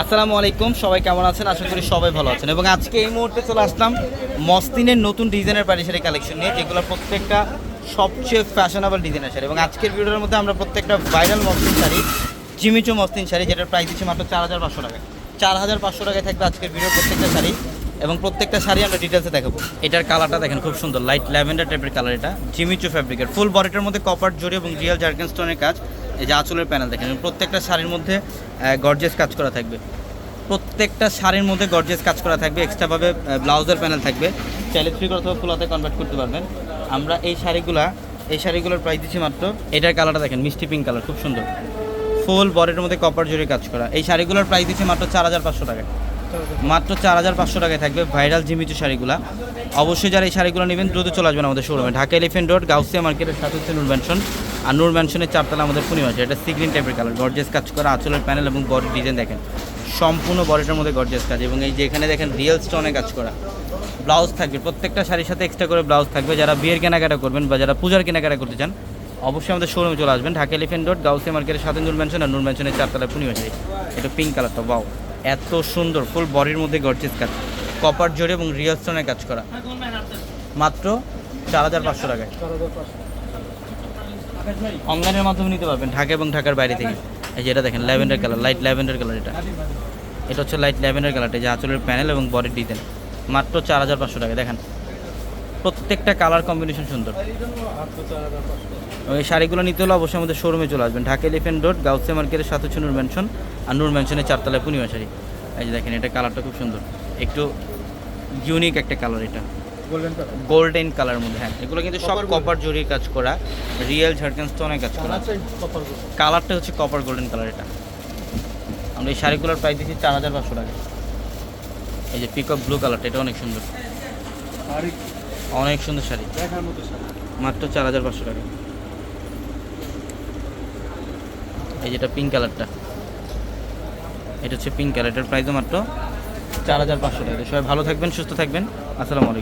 আসসালামু আলাইকুম, সবাই কেমন আছেন? আশা করি সবাই ভালো আছেন। এবং আজকে এই মুহূর্তে চলে আসলাম মস্তিনের নতুন ডিজাইনের পাটি শাড়ি কালেকশন নিয়ে, যেগুলো প্রত্যেকটা সবচেয়ে ফ্যাশনেবল ডিজাইনের শাড়ি। এবং আজকের ভিডিওর মধ্যে আমরা প্রত্যেকটা ভাইরাল মস্তিন শাড়ি, জিমিচু মস্তিন শাড়ি, যেটার প্রাইস দিচ্ছি মাত্র চার হাজার পাঁচশো টাকা চার হাজার পাঁচশো টাকায় থাকবে আজকের ভিডিওর প্রত্যেকটা শাড়ি, এবং প্রত্যেকটা শাড়ি আমরা ডিটেলসে দেখাবো। এটার কালারটা দেখেন, খুব সুন্দর লাইট ল্যাভেন্ডার টাইপের কালার এটা, জিমিচু ফ্যাব্রিকের ফুল বডিটার মধ্যে কপার জড়ি এবং রিয়েল জার্কেন স্টোনের কাজ। এই যে আঁচলের প্যানেল দেখেন প্রত্যেকটা শাড়ির মধ্যে গর্জেস কাজ করা থাকবে। প্রত্যেকটা শাড়ির মধ্যে গর্জেস কাজ করা থাকবে এক্সট্রাভাবে ব্লাউজের প্যানেল থাকবে। চাইলে থ্রি অথবা ফুলাতে কনভার্ট করতে পারবেন। আমরা এই শাড়িগুলা, এই শাড়িগুলোর প্রাইস দিচ্ছি মাত্র, এটার কালারটা দেখেন, মিষ্টি পিঙ্ক কালার খুব সুন্দর। ফুল বডির মধ্যে কপার জড়ি কাজ করা। এই শাড়িগুলোর প্রাইস দিচ্ছি মাত্র চার হাজার পাঁচশো টাকা মাত্র চার হাজার পাঁচশো টাকায় থাকবে ভাইরাল জিমিচু শাড়িগুলা। অবশ্যই যারা এই শাড়িগুলো নেবেন, দ্রুত চলে আসবেন আমাদের শোরুমে ঢাকা এলিফেন্ট রোড, গাউসিয়া মার্কেটের সাথে হচ্ছে নূর ম্যানশন আর নূর ম্যানশনের চারতলা আমাদের পূর্ণিমা আছে। এটা সিগ্রিন টাইপের কালার গর্জেস কাজ করা আঁচলের প্যানেল এবং বডি ডিজাইন দেখেন। সম্পূর্ণ বডিটার মধ্যে গর্জেস কাজ এবং এই যে এখানে দেখেন রিয়েল স্টোনে কাজ করা। ব্লাউজ থাকবে, প্রত্যেকটা শাড়ির সাথে এক্সট্রা করে ব্লাউজ থাকবে। যারা বিয়ের কেনাকাটা করবেন বা যারা পূজার কেনাকাটা করতে চান, অবশ্যই আমাদের শোরুমে চলে আসবেন। ঢাকা এলিফেন্ট রোড গাউসিয়া মার্কেটের সাথে নূর ম্যানশন আর নূর ম্যানশনের চারতলা পূর্ণিমা শাড়ি। এটা পিঙ্ক কালারটা বাও এত সুন্দর ফুল বডির মধ্যে গর্জেস কাজ। কপার জোরে এবং রিয়েল স্টোনে কাজ করা। মাত্র চার হাজার পাঁচশো টাকায়। অনলাইনের মাধ্যমে নিতে পারবেন, ঢাকা এবং ঢাকার বাইরে থেকে। এই যে এটা দেখেন, lavender colour, light lavender colour এটা। এটা হচ্ছে লাইট ল্যাভেন্ডার কালারটা যে আঁচলের প্যানেল এবং বডির ডিজাইন। মাত্র চার হাজার পাঁচশো টাকা, দেখেন। প্রত্যেকটা কালার কম্বিনেশন সুন্দর। এই শাড়িগুলো নিতে হলে অবশ্যই আমাদের শোরুমে চলে আসবেন। ঢাকা এলিফেন্ট রোড গাউসে মার্কেটের সাথে হচ্ছে নূর ম্যানশন আর নূর ম্যানশনের চারতলায় পূর্ণিমা শাড়ি। এই যে দেখেন, এটা কালারটা খুব সুন্দর। একটু ইউনিক একটা কালার এটা। গোল্ডেন কালার মধ্যে হ্যাঁ। এগুলো কিন্তু সব কপার জরির কাজ করা রিয়েল ঝাড়খান স্টোনের কাজ করা। কালারটা হচ্ছে কপার গোল্ডেন কালার এটা। আমরা এই শাড়িগুলোর প্রাইস দিচ্ছি চার হাজার পাঁচশো টাকা। এই যে পিকক ব্লু কালারটা এটা অনেক সুন্দর। অনেক সুন্দর শাড়ি। শাড়ি। মাত্র চার হাজার পাঁচশো টাকা। এই যেটা পিঙ্ক কালারটা এটা হচ্ছে পিঙ্ক কালার এটার প্রাইসও মাত্র চার হাজার পাঁচশো টাকা। সবাই ভালো থাকবেন সুস্থ থাকবেন। আসসালামু আলাইকুম।